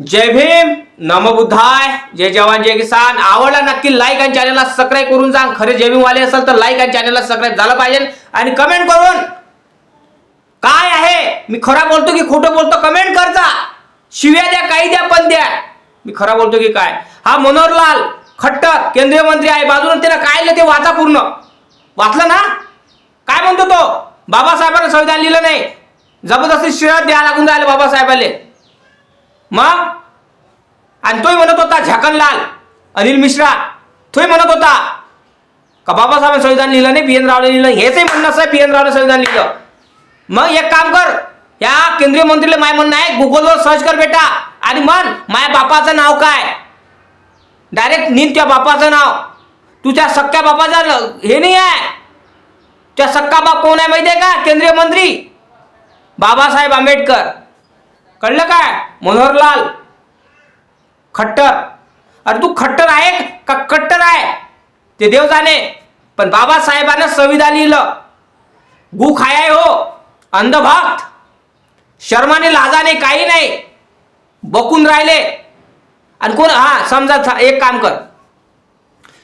जय भीम नम बुद्धाय. जय जवान जय किसान. आवडला नक्की लाईक आणि चॅनलला सबस्क्राईब करून जा. खरे जय भीम वाले असेल तर लाईक आणि चॅनलला सबस्क्राईब झालं पाहिजे. आणि कमेंट करून काय आहे? मी खरा बोलतो की खोटं बोलतो? कमेंट करता शिव्या द्या काही द्या पण द्या. मी खरा बोलतो की काय? हा मनोहरलाल खट्टर केंद्रीय मंत्री आहे. बाजून त्याला काय ते वाचा पूर्ण. वाचलं ना? काय म्हणतो तो? बाबासाहेबांना संविधान लिहिलं नाही. जबरदस्ती शिव्या द्या लागून राहिलं बाबासाहेबाले. मग आणि तोही म्हणत होता झाकणलाल अनिल मिश्रा तोही म्हणत होता. का बाबासाहेबांनी संविधान लिहिलं नाही बी एन रावने लिहिलं? हेचही म्हणणं असं आहे बी एन रावने संविधान लिहिलं. मग एक काम कर या केंद्रीय मंत्रीला माय म्हणणं आहे गुगलवर सर्च कर बेटा. आणि म्हण माया बापाचं नाव काय? डायरेक्ट नीन त्या बापाचं नाव. तुझ्या सख्या बापाचं हे नाही आहे. त्या सक्का बाप कोण आहे माहिती आहे का? केंद्रीय मंत्री. बाबासाहेब आंबेडकर. कळलं काय? मनोहरलाल. खट्टर. अरे तू खट्टर आहे का कट्टर आहे? ते देव जाणे. पण बाबासाहेबांना संविधान लिहिलं. गु खाय हो अंधभक्त. शर्माने लाजाने काही नाही. बकून राहिले. आणि कोण? हा समजा एक काम कर.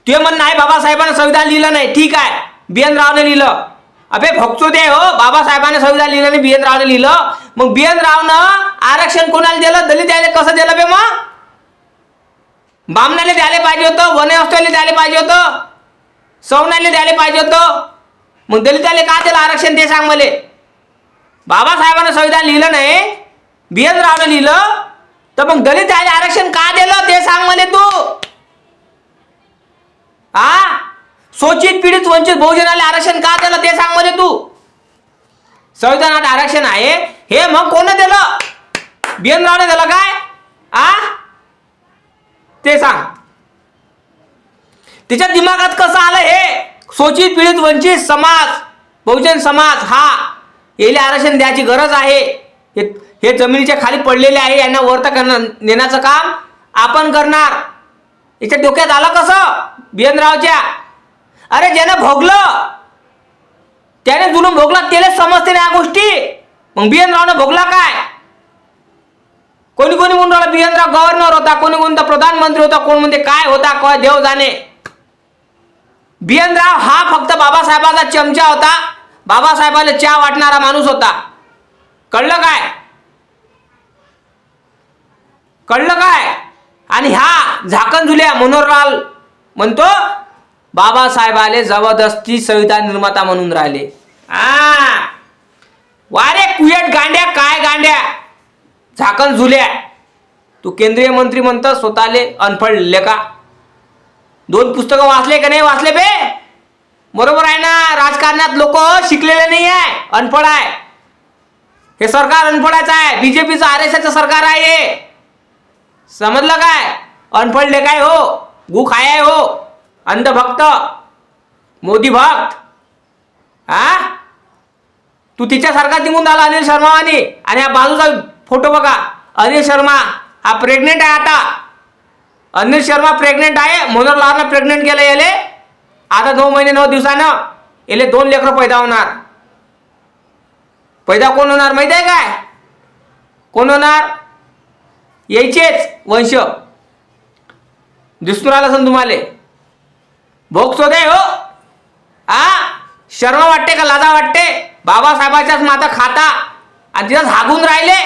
तुझे म्हणणं आहे बाबासाहेबांना संविधान लिहिलं नाही. ठीक आहे. बी एन रावने लिहिलं. अबे भक्तो दे हो. बाबासाहेबांनी संविधान लिहिलं नाही बी एन रावने लिहिलं. मग बी एन रावनं आरक्षण कोणाला दिलं? दलित द्यायला कसं दिलं बे मग? बामण्याला द्यायला पाहिजे होतं वन असलेले द्यायला पाहिजे होतं सवनाला द्यायला पाहिजे होतं. मग दलिताले का दिलं आरक्षण ते सांग मले. बाबासाहेबांना संविधान लिहिलं नाही बी एन रावनं लिहिलं. तर मग दलित द्यायला आरक्षण का दिलं ते सांग मले तू. आ? शोषित पीडित वंचित बहुजनाला आरक्षण का दिलं ते सांग म्हणजे तू. संविधानात आरक्षण आहे. हे मग कोण दिलं? बिएन रावने दिलं काय? आ? ते सांग. तिच्या दिमागात कसं आलं हे? शोषित पीडित वंचित समाज बहुजन समाज हा. याला आरक्षण द्यायची गरज आहे. हे हे जमिनीच्या खाली पडलेले आहे यांना वर्त करणार नेण्याचं काम आपण करणार. याच्या डोक्यात आलं कसं? बिएनरावच्या अरे ज्यानं भोगलं त्याने जुलूम भोगला त्याला समजते ना या गोष्टी. मग बिएन रावनं भोगला काय? कोणी कोणी म्हणून राहिला बिएन राव गव्हर्नर होता कोणी कोणता प्रधानमंत्री होता कोण म्हणते काय होता काय देव जाणे. बिएन राव हा फक्त बाबासाहेबाचा चमचा होता. बाबासाहेबाला चहा वाटणारा माणूस होता. कळलं काय? कळलं काय? आणि ह्या झाकण झुल्या मनोहरलाल म्हणतो बाबासाहेबाले जबरदस्ती संविधान निर्माता म्हणून राहिले. आ वारे कुयट गांड्या काय गांड्या? झाकण झुल्या. तू केंद्रीय मंत्री म्हणतो स्वतःले अनफळ लेखा दोन पुस्तकं वाचले का नाही? वाचले बे. बरोबर आहे ना? राजकारणात लोक शिकलेले नाही आहे. अनफळ आहे. हे सरकार अनफळाचं आहे. बीजेपीचं आर एस एसचं सरकार आहे हे. समजलं काय? अनफळ लेखाय हो? गु खाय आहे हो. अंधभक्त मोदी भक्त. आ? तू तिच्यासारखा निघून आला अनिल शर्मा आणि हा बाजूचा फोटो बघा. अनिल शर्मा हा प्रेग्नेंट आहे आता. अनिल शर्मा प्रेग्नेंट आहे मनोहरलालनं प्रेग्नेंट केलं याले. आता नऊ महिने नऊ दिवसानं याले दोन लेकरं पैदा होणार. पैदा कोण होणार माहिती आहे काय? कोण होणार? यायचेच वंश. दिसून राहिलं असेल तुम्हाला. भोग दे हो? आ? शर्म वाटते का लाजा वाटते? बाबासाहेबाच्याच माता खाता आणि तिथंच हागून राहिले.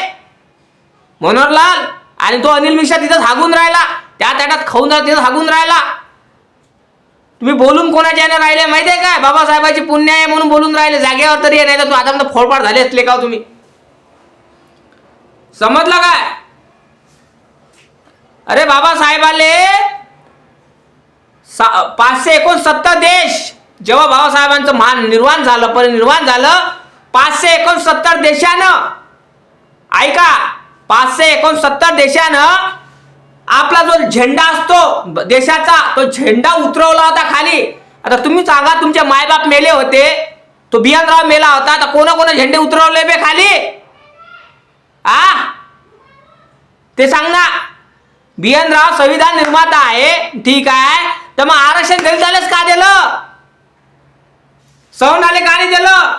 मनोहरलाल आणि तो अनिल मिश्रा तिथंच हागून राहिला. त्या ताटात खाऊन राहिला तिथंच हागून राहिला. तुम्ही बोलून कोणाच्या यानं राहिले माहिती आहे काय? बाबासाहेबाची पुण्य आहे म्हणून बोलून राहिले. जागेवर तरी नाही तर तू आता फोडफाड झाले असले का हो तुम्ही? समजलं काय? अरे बाबासाहेबाले सा- पाचशे एकोणसत्तर देश. जेव्हा बाबासाहेबांचं मान निर्माण झालं परिनिर्वाण झालं पाचशे एकोणसत्तर देशानं ऐका पाचशे एकोणसत्तर देशानं आपला जो झेंडा असतो देशाचा तो झेंडा उतरवला होता खाली. आता तुम्ही सांगा तुमचे मायबाप मेले होते तो बियानराव मेला होता आता कोणा कोणा झेंडे उतरवले बे खाली? आ? ते सांग ना. बिएनराव संविधान निर्माता आहे ठीक आहे. तर मग आरक्षण दलितालाच का दिलं? आले का नाही दिलं?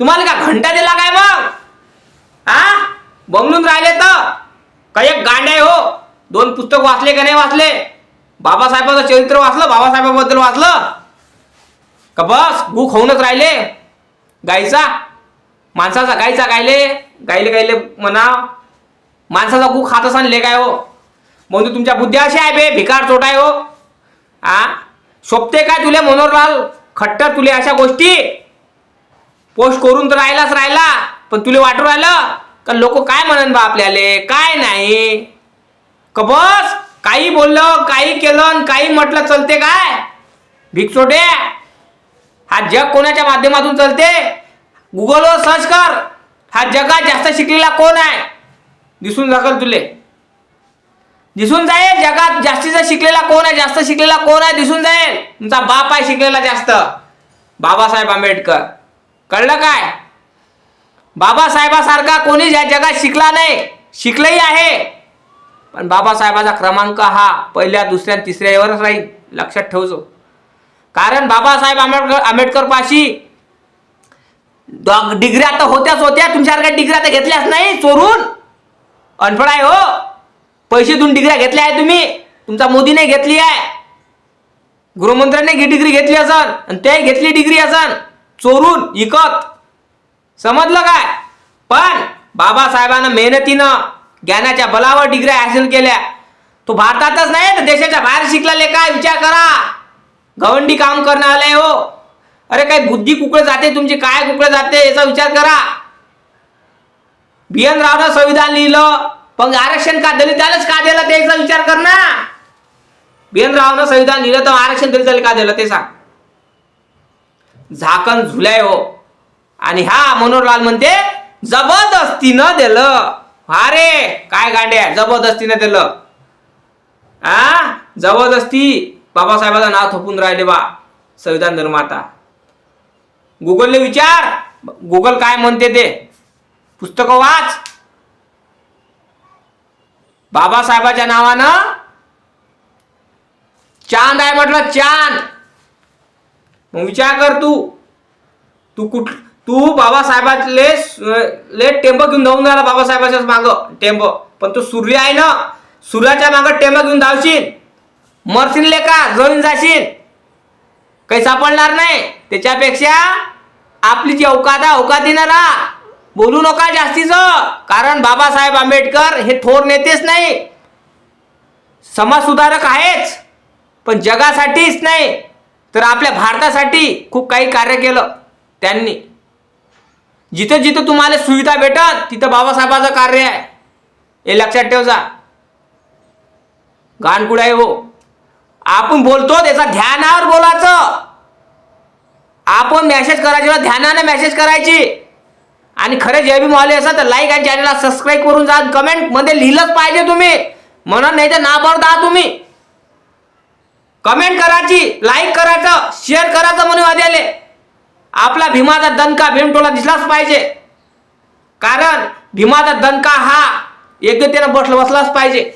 तुम्हाला का घंटा दिला काय मग? आ? बंगलून राहिले तर? काय एक गांडे हो? दोन पुस्तक वाचले का नाही वाचले? बाबासाहेबाचं चरित्र वाचलं बाबासाहेबाबद्दल वाचलं? का बस गु खाऊनच राहिले? गाईचा माणसाचा गाईचा गायले? गायले गायले म्हणा माणसाचा गु खात असाल ले काय हो? म्हणून तुमच्या बुद्धी अशी आहे बे भिकार चोट आहे हो? आ? शोभते काय तुले मनोहरलाल? खट्टर तुले अशा गोष्टी? पोस्ट करून तर राहिलाच राहिला पण तुले वाटू राहिलं? का लोक काय म्हणन बा आपल्याले? काय नाही. का बस? काही बोललं काही केलं काही म्हटलं चलते काय? भिकचोटे हा जग कोणाच्या माध्यमातून चलते? गुगलवर सर्च कर. हा जगात जास्त शिकलेला कोण आहे? दिसून जाकल तुले. दिसून जाईल जगात जास्तीचा शिकलेला कोण आहे? जास्त शिकलेला कोण आहे? दिसून जाईल. तुमचा बाप आहे शिकलेला जास्त. बाबासाहेब आंबेडकर. कळलं काय? बाबासाहेबासारखा कोणी या जगात शिकला नाही. शिकलंही आहे. पण बाबासाहेबाचा क्रमांक हा पहिल्या दुसऱ्या तिसऱ्यावरच राहील. लक्षात ठेवजो. कारण बाबासाहेब आंबेडकर आंबेडकर पाशी डॉ- डिग्र्या तर होत्याच होत्या. तुमच्यासारख्या डिग्र्या तर घेतल्याच नाही चोरून. अनफड आहे हो. पैसे देऊन डिग्र्या घेतल्या आहे तुम्ही. तुमचा मोदीने घेतली आहे. गृहमंत्र्याने ही डिग्री घेतली असन आणि ते घेतली डिग्री असन. चोरून इकत. समजलं काय? पण बाबासाहेबांना मेहनतीनं ज्ञानाच्या बलावर डिग्र्या हासिल केल्या. तो भारतातच नाही तर देशाच्या बाहेर शिकलेले काय? विचार करा. गवंडी काम करणं आलंय हो. अरे काय बुद्धी कुकडे जाते तुमची? काय कुकडे जाते? याचा विचार करा. बी एन रावनं संविधान लिहिलं. पण आरक्षण का दलितालाच का दिलं त्याचा विचार कर ना. बी संविधान लिहिलं तर आरक्षण दलिताला का दिलं ते सांग. झाकण झुलाय हो. आणि हा मनोहरलाल म्हणते जबरदस्तीनं दिलं. अरे काय गांड्या जबरदस्तीनं दिलं. आ? जबरदस्ती. बाबासाहेबाचं नाव थोपून राहिले बा संविधान निर्माता. गुगलने विचार. गुगल काय म्हणते ते? पुस्तकं वाच. बाबासाहेबाच्या नावानं चांद आहे म्हटलं चांद. मग विचार कर तू. तू कुठ तू बाबासाहेबातले ले टेम्प घेऊन धावून राहिला बाबासाहेबाच्याच मागं. टेम्प पण तो सूर्य आहे ना सूर्याच्या मागं टेम्प घेऊन धावशील. मरशील ले का जळून जाशील. काही सापडणार नाही. त्याच्यापेक्षा आपली जी अवकात आहे अवकातीनं येणार. बोलू नका जास्तीचं कारण बाबासाहेब आंबेडकर हे थोर नेतेच नाही. समाजसुधारक आहेच पण जगासाठीच नाही. तर आपल्या भारतासाठी खूप काही कार्य केलं त्यांनी. जिथं जिथं तुम्हाला सुविधा भेटत तिथं बाबासाहेबाचं कार्य आहे. हे लक्षात ठेव जा गाणकुड आहे हो. आपण बोलतो त्याचा ध्यानावर बोलायचं. आपण मेसेज करायची ध्यानानं मेसेज करायची. आणि खरे जे बी मॉले असा तर लाईक आणि चॅनलला सबस्क्राईब करून जा कमेंटमध्ये लिहिलंच पाहिजे तुम्ही. म्हणून नाही तर नाबार दहा तुम्ही. कमेंट करायची लाईक करायचं शेअर करायचं म्हणून वाद्याले. आपला भीमाचा दणका भीमटोला दिसलाच पाहिजे. कारण भीमाचा दणका हा योग्यतेनं बसला बसलाच पाहिजे.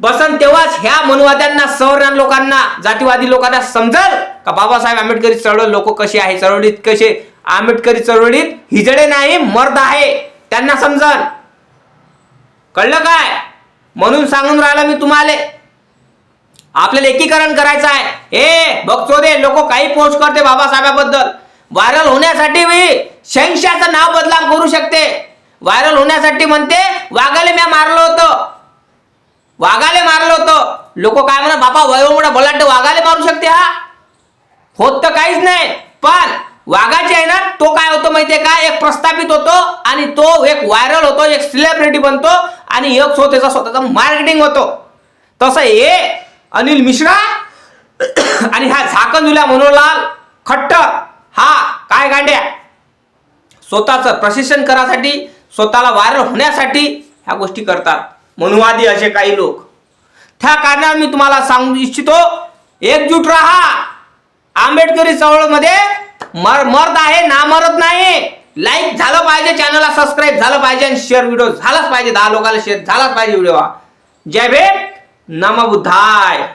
बसन तेव्हाच ह्या मनुवाद्यांना सवर्ण लोकांना जातीवादी लोकांना समजल? का बाबासाहेब आंबेडकरी चळवळ लोक कशी आहे? चळवळीत कसे आंबेडकरी चळवळीत हिजडे नाही मर्द आहे. त्यांना समजल. कळलं काय? म्हणून सांगून राहिलं मी तुम्हाला. आपल्याला एकीकरण करायचं आहे. ए बघतो दे लोक काही पोस्ट करते बाबासाहेबाबद्दल. व्हायरल होण्यासाठी मी शहशाचं नाव बदलाम करू शकते. व्हायरल होण्यासाठी म्हणते वाघाले म्या मारलं होतं. वाघाले मारलं होतं. लोक काय म्हणा बापा वयोमुळे बलाढ्य वाघाले मारू शकते हा. होत तर काहीच नाही पण वाघाचे आहे ना तो काय होतो माहितीये का? एक प्रस्थापित होतो आणि तो एक व्हायरल होतो एक सेलिब्रिटी बनतो आणि एक सो त्याचा स्वतःचा मार्केटिंग होतो. तसं हे अनिल मिश्रा आणि हा झाकण मनोलाल मनोहरलाल खट्ट हा काय गांड्या? स्वतःचं प्रशिक्षण करासाठी स्वतःला व्हायरल होण्यासाठी ह्या गोष्टी करतात. मनुवादी असे काही लोक. त्या कारणाने मी तुम्हाला सांगू इच्छितो एकजूट राहा. आंबेडकरी चळवळमध्ये मर मर्द आहे ना मरत नाही. लाईक झालं पाहिजे चॅनलला सबस्क्राईब झालं पाहिजे आणि शेअर व्हिडिओ झालाच पाहिजे. दहा लोकांना शेअर झालाच पाहिजे व्हिडिओ जय भीम. नम बुद्धाय.